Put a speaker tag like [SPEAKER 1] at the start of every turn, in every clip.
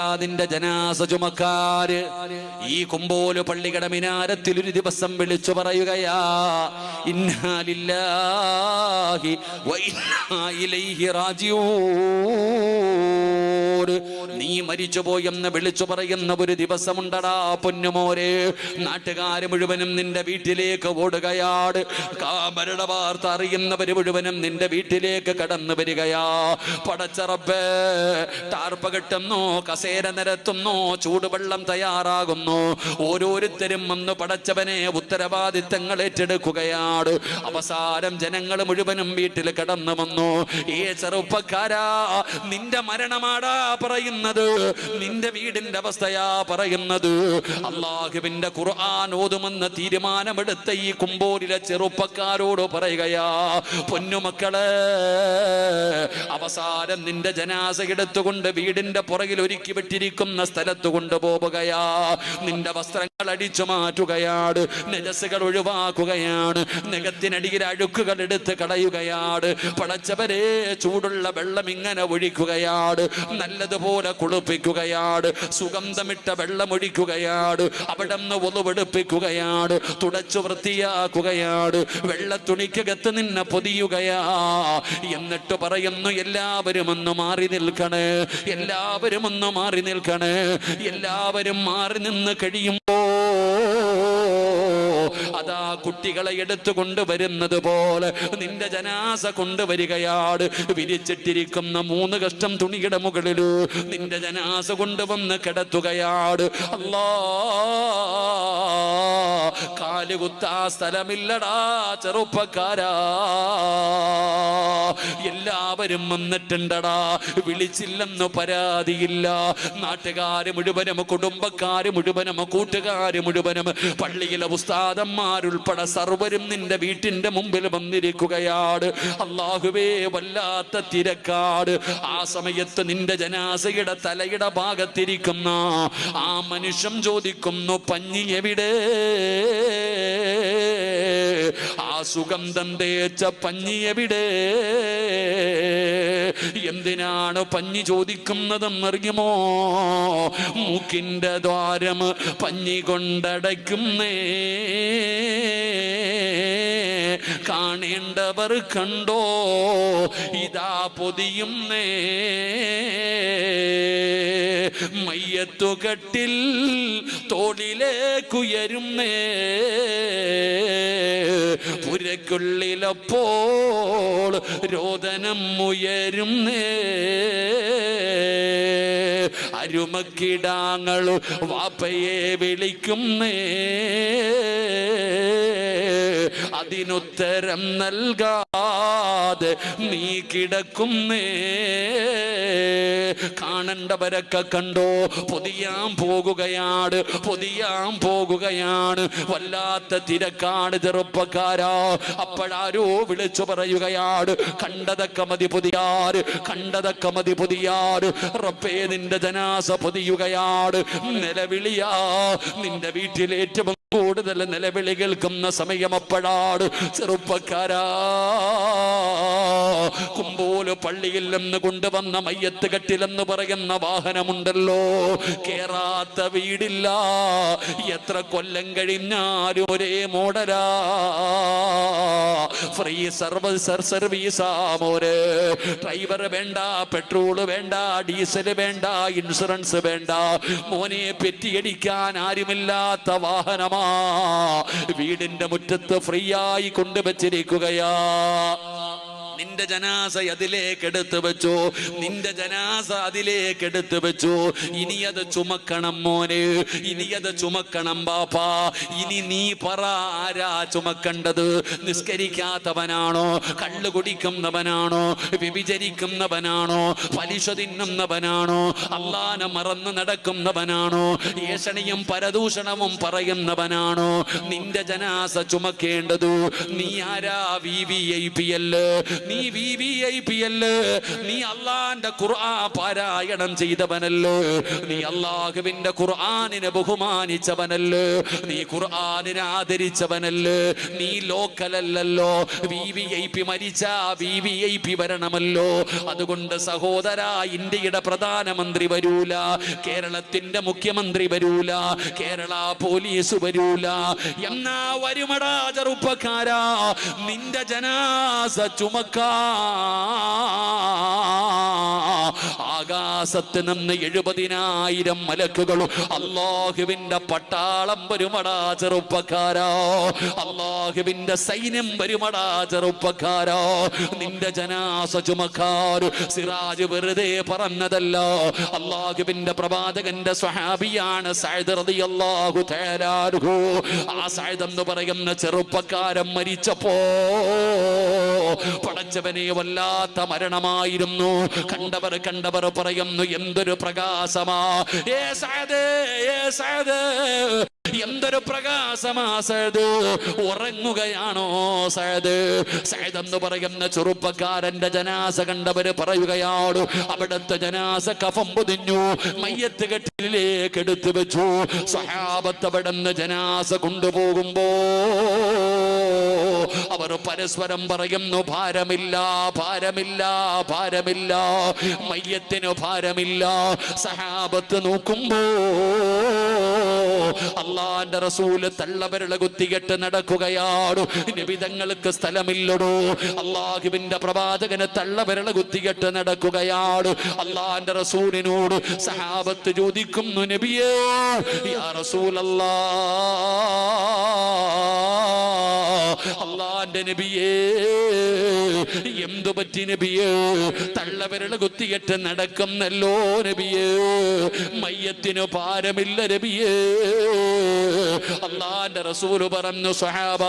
[SPEAKER 1] അതിന്റെ ജനാസ ചുമക്കാര്. ഈ കുമ്പോൽ പള്ളികട മിനാരത്തിൽ ഒരു ദിവസം വിളിച്ചു പറയുകയാ ഇന്നാലില്ലാഹി ഇലൈഹി നീ മരിച്ചുപോയെന്ന് വിളിച്ചു പറയുന്ന ഒരു ദിവസമുണ്ടടാ പൊന്നുമോരെ. നാട്ടുകാര് മുഴുവനും നിന്റെ വീട്ടിലേക്ക് ഓടുകയാണ്. കാമരുടെ വാർത്ത അറിയുന്നവര് മുഴുവനും നിന്റെ വീട്ടിലേക്ക് കടന്നു വരികയാ. പടച്ചറബ് ടാർപ്പ കെട്ടുന്നു കസേര നിരത്തുന്നു ചൂടുവെള്ളം തയ്യാറാകുന്നു. ഓരോരുത്തരും വന്ന് പടച്ചവനെ ഉത്തരവാദിത്തങ്ങൾ ഏറ്റെടുക്കുകയാണ്. അവസാനം ജനങ്ങൾ മുഴുവനും വീട്ടിൽ കടന്നു വന്നു. ഈ ചെറുപ്പക്കാരാ നിന്റെ മരണമാടാ പറയുന്നത്. നിന്റെ വീടിന്റെ അവസ്ഥയാ പറയുന്നത്. അള്ളാഹുവിന്റെ ഖുർആൻ ഓതുമെന്ന് തീരുമാനമെടുത്ത ഈ കുമ്പോരിലെ ചെറുപ്പക്കാരോട് പറയുകയാ പൊന്നുമക്കൾ അവസാനം നിന്റെ ജനാസ എടുത്തുകൊണ്ട് വീടിന്റെ പുറകിൽ ഒരുക്കി വിട്ടിരിക്കുന്ന സ്ഥലത്ത് കൊണ്ടുപോവുകയാ. നിന്റെ വസ്ത്രങ്ങൾ അടിച്ചു മാറ്റുകയാണ് നിരസുകൾ ഒഴിവാക്കുകയാണ്. നഖത്തിനടിയിൽ അഴുക്കുകൾ എടുത്ത് കളയുകയാണ് പടച്ചവരെ ചൂടുള്ള വെള്ളം ഇങ്ങനെ ഒഴിക്കുകയാണ് നല്ലതുപോലെ കുളിപ്പിക്കുകയാണ് സുഗന്ധമിട്ട വെള്ളം ഒഴിക്കുകയാണ് അവിടെ നിന്ന് ഒതുവെടുപ്പിക്കുകയാണ് തുടച്ചു വൃത്തിയാക്കുകയാണ് വെള്ളത്തുണിക്കകത്ത് നിന്നെ പൊതിയുകയാ. എന്നിട്ട് പറയുന്നു എല്ലാവരും ഒന്ന് മാറി നിൽക്കണേ. എല്ലാവരും ഒന്ന് മാറി നിൽക്കണേ. എല്ലാവരും മാറി നിന്ന് കഴിയുമ്പോ അതാ കുട്ടികളെ എടുത്തു കൊണ്ടുവരുന്നത് പോലെ നിന്റെ ജനാസ കൊണ്ടുവരികയാട്. വിരിച്ചിട്ടിരിക്കുന്ന മൂന്ന് കഷ്ടം തുണിയുടെ മുകളിൽ നിന്റെ ജനാസ കൊണ്ടുവന്ന് കിടത്തുകയാണ് അല്ലാ കാലുകുത്താ സ്ഥലമില്ലടാ ചെറുപ്പക്കാരാ. എല്ലാവരും വന്നിട്ടുണ്ടടാ വിളിച്ചില്ലെന്ന് പരാതിയില്ല. നാട്ടുകാര് മുഴുവനും കുടുംബക്കാര് മുഴുവനും കൂട്ടുകാര് മുഴുവനും പള്ളിയിലെ ഉസ്താദന്മാരുൾപ്പെടെ സർവരും നിന്റെ വീട്ടിന്റെ മുമ്പിൽ വന്നിരിക്കുകയാണ്. അള്ളാഹുവേ വല്ലാത്ത തിരക്കാട്. ആ സമയത്ത് നിന്റെ ജനാസയുടെ തലയുടെ ഭാഗത്തിരിക്കുന്ന ആ മനുഷ്യൻ ചോദിക്കുന്നു പഞ്ഞി എവിടെ? ആ സുഗന്ധം തേച്ച പഞ്ഞി എവിടെ? എന്തിനാണ് പഞ്ഞി ചോദിക്കുന്നതെന്നറിയുമോ? മൂക്കിന്റെ ദ്വാരം പഞ്ഞി കൊണ്ടടയ്ക്കുന്നേ. കാണേണ്ടവർ കണ്ടോ? ഇതാ പൊതിയുന്നേ. മയ്യത്തുകട്ടിൽ തോളിലേക്കുയരുന്നേ പുരക്കുള്ളിലപ്പോൾ രോദനം ഉയരുന്നേ അരുമക്കിടാങ്ങൾ വാപ്പയെ വിളിക്കുന്നേ അതിനുത്തരം നൽകാതെ നീ കിടക്കുന്നേ. കാണണ്ടവരൊക്കെ കണ്ടോ? പൊതിയാൻ പോകുകയാണ് പൊതിയാൻ പോകുകയാണ്. വല്ലാത്ത തിരക്കാണ് ചെറുപ്പക്കാരാ. അപ്പോഴാരോ വിളിച്ചു പറയുകയാണ് കണ്ടതൊക്കെ മതി പൊതിയാറ് കണ്ടതൊക്കെ മതി പൊതിയാറ് റബ്ബേ നിന്റെ ജനാസ പൊതിയുകയാണ്. നിലവിളിയാ നിന്റെ വീട്ടിൽ ഏറ്റവും കൂടുതൽ നിലവിളി കേൾക്കുന്ന സമയം അപ്പോഴാണ് ചെറുപ്പക്കാരാ. കുമ്പോൽ പള്ളിയിൽ നിന്ന് കൊണ്ടുവന്ന മയ്യത്ത് കെട്ടിലെന്ന് പറയുന്ന വാഹനമുണ്ടല്ലോ. കേറാത്ത വീടില്ല. എത്ര കൊല്ലം കഴിഞ്ഞാലും ഒരേ മോഡലാ. ഫ്രീ സർവീസ് സർവീസാ മോര് ഡ്രൈവർ വേണ്ട പെട്രോൾ വേണ്ട ഡീസൽ വേണ്ട ഇൻഷുറൻസ് വേണ്ട. മോനെ പെറ്റിയടിക്കാൻ ആരുമില്ലാത്ത വാഹനമാ. വീടിന്റെ മുറ്റത്ത് ഫ്രീ ആയി കൊണ്ടുവച്ചിരിക്കുകയാ. നിന്റെ ജനാസ അതിലേക്ക് എടുത്തു വെച്ചു. നിന്റെ ജനാസ അതിലേക്ക് എടുത്തു വെച്ചു. ഇനി അത് ചുമക്കണം മോന്. ഇനി അത് ചുമക്കണം ബാപ്പാ. ഇനി നീ പറ ആരാ ചുമക്കേണ്ടത്? നിസ്കരിക്കാത്തവനാണോ? കള്ളു കുടിക്കുന്നവനാണോ? വ്യഭിചരിക്കുന്നവനാണോ? പലിശ തിന്നുന്നവനാണോ? അള്ളാനെ മറന്ന് നടക്കുന്നവനാണോ? ഏഷണിയും പരദൂഷണവും പറയുന്നവനാണോ? നിന്റെ ജനാസ ചുമക്കേണ്ടത്? നീ ആരാ വി വി ഐ പി എൽ നീ വി വി ഐ പി അല്ലേ നീ അള്ളാന്റെ ഖുർആൻ പാരായണം ചെയ്തവനല്ലേ? നീ അള്ളാഹുവിന്റെ ഖുർആനിനെ ബഹുമാനിച്ചവനല്ലേ? നീ ഖുർആനിനെ ആദരിച്ചവനല്ലേ? നീ ലോക്കലല്ലല്ലോ. വി വി ഐ പി മരിച്ച വി വി ഐ പി വരണമല്ലോ. അതുകൊണ്ട് സഹോദര ഇന്ത്യയുടെ പ്രധാനമന്ത്രി വരൂല. കേരളത്തിന്റെ മുഖ്യമന്ത്രി വരൂല. കേരള പോലീസ് വരൂല. എന്നാ വരുമടാ ചെറുപ്പക്കാരാ. നിന്റെ ജനാസ ചുമക്കാ का ആകാശത്ത് നിന്ന് എഴുപതിനായിരം മലക്കുകളും അള്ളാഹുവിന്റെ പട്ടാളം വരുമടാ ചെറുപ്പക്കാരോ? അള്ളാഹുവിന്റെ സൈന്യം വരുമടാ ചെറുപ്പക്കാരോ? നിന്റെ ജനാസ ചുമക്കാരു സിറാജ് വെറുതെ പറഞ്ഞതല്ല. അള്ളാഹുവിന്റെ പ്രവാചകന്റെ സ്വഹാബിയാണ് സഅദ് റളിയല്ലാഹു തആല ആ എന്ന് പറയുന്ന ചെറുപ്പക്കാരൻ മരിച്ചപ്പോ പടച്ചവനെ വല്ലാത്ത മരണമായിരുന്നു. കണ്ടവർ കണ്ടവർ പറയുന്നു എന്തൊരു പ്രകാശമാ. ഏ ഏ എന്തൊരു പ്രകാശമാ സഅദ്? ഉറങ്ങുകയാണോ സഅദ്? സഅദ് എന്ന് പറയുന്ന ചെറുപ്പക്കാരന്റെ ജനാസ കണ്ടവര് പറയുകയാണ് അവിടുത്തെ ജനാസ കഫം പൊതിഞ്ഞു മയ്യത്ത് കെട്ടിലേക്ക് എടുത്തു വെച്ചു. സഹാബത്ത് അവിടുന്ന് ജനാസ കൊണ്ടുപോകുമ്പോ അവർ പരസ്പരം പറയുന്നു ഭാരമില്ല ഭാരമില്ല ഭാരമില്ല മയ്യത്തിന് ഭാരമില്ല. സഹാബത്ത് നോക്കുമ്പോ അള്ളാന്റെ റസൂൽ തള്ളവരള കുത്തികെട്ട് നടക്കുകയാണ്. നിബിതങ്ങൾക്ക് സ്ഥലമില്ലടോ. അള്ളാഹുവിന്റെ പ്രവാചകന് തള്ളവരള കുത്തികെട്ട് നടക്കുകയാണ്. അള്ളാന്റെ റസൂലിനോട് സഹാബത്ത് ചോദിക്കുന്നു നബിയേ യാ റസൂലല്ലാ അള്ളാന്റെ നബിയേ? എന്തു പറ്റി നബിയേ? തള്ളവിരൽ കുത്തിയിട്ട് നടക്കുന്നല്ലോ നബിയേ. മയ്യത്തിനു ഭാരമില്ല നബിയേ. അള്ളാന്റെ റസൂൽ പറഞ്ഞു സഹാബ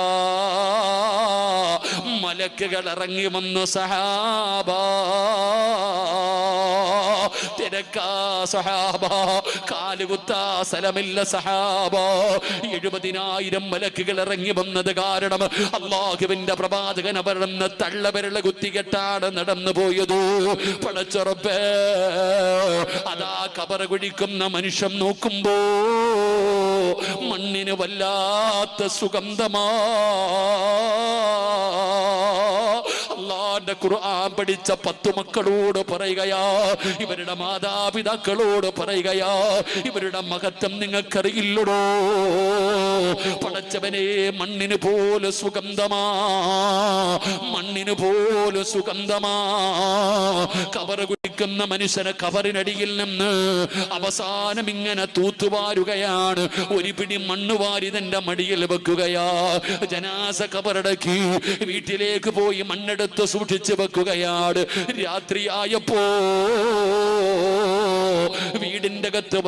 [SPEAKER 1] മലക്കുകൾ ഇറങ്ങി വന്നു സഹാബ. തിരക്കാ സഹാബ. കാലുകുത്താ സ്ഥലമില്ല സഹാബ. എഴുപതിനായിരം മലക്കുകൾ ഇറങ്ങി വന്നത് കാരണം അള്ളാഹുവിന്റെ പ്രവാചകൻ അവരെന്ന് തള്ളവരള കുത്തികെട്ടാണ് നടന്നു പോയത്. പടച്ചുറപ്പേ അതാ കബറ കുഴിക്കുന്ന മനുഷ്യൻ നോക്കുമ്പോ മണ്ണിന് വല്ലാത്ത സുഗന്ധമാ. അള്ളാന്റെ ഖുർആൻ പഠിച്ച പത്തു മക്കളോട് പറയുകയാ ഇവരുടെ മാതാപിതാക്കളോട് പറയുകയാ ഇവരുടെ മഹത്വം നിങ്ങൾക്കറിയില്ലടോ. പടച്ചവനെ മണ്ണിന് പോലെ സുഗന്ധമാ മണ്ണിന് പോലെ സുഗന്ധമാ. കവറ് കുടിക്കുന്ന മനുഷ്യന് കവറിനടിയിൽ നിന്ന് അവസാനം ഇങ്ങനെ തൂത്തുവാരുകയാണ്. ഒരു പിടി മണ്ണ് വാരി തന്റെ മടിയിൽ വെക്കുകയാ. ജനാസ കബറടക്കി വീട്ടിലേക്ക് പോയി മണ്ണെടുത്ത് സൂക്ഷിച്ചു വെക്കുകയാണ്. രാത്രിയായപ്പോ വീടിന്റെ അകത്ത്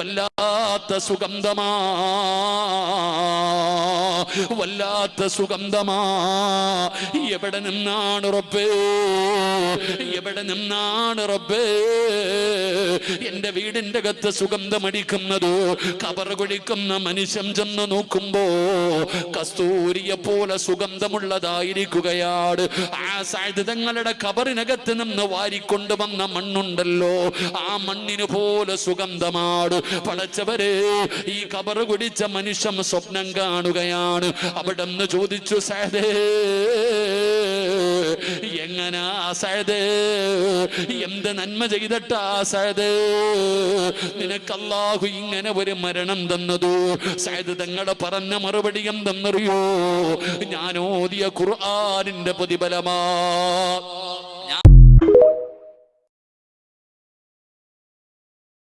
[SPEAKER 1] വല്ലാത്ത സുഗന്ധമാ. വല്ലാത്ത സുഗന്ധമാ. എവിടെ നിന്നാണ് റബ്ബേ? എവിടെ നിന്നാണ് റബ്ബേ? എന്റെ വീടിന്റെ അകത്ത് സുഗന്ധമടിക്കുന്നത് കുഴിക്കുന്ന മനുഷ്യൻ ചെന്ന് നോക്കുമ്പോ കസ്തൂരിയെ പോലെ സുഗന്ധമുള്ളതായിരിക്കുകയാണ്. ആ സാധ്യതങ്ങളുടെ കബറിനകത്ത് നിന്ന് വാരിക്കൊണ്ടുവന്ന മണ്ണുണ്ടല്ലോ. ആ മണ്ണിന് പോലെ സുഗന്ധമാണ്. പടച്ചവരെ ഈ കബർ കുടിച്ച മനുഷ്യൻ സ്വപ്നം കാണുകയാണ്. അവിടെ നിന്ന് ചോദിച്ചു സഹദേ എങ്ങനാ സഹദേ? എന്ത് നന്മ ചെയ്തിട്ടാ സഹദേ? നിനക്കല്ലാഹു ഇങ്ങനെ ഒരു മരണം തന്നതു? സഹദ് തങ്ങളെ പറഞ്ഞ മറുപടി എന്തെന്നറിയോ? ഞാൻ ഓതിയ ഖുർആാനിന്റെ പ്രതിഫലമാ.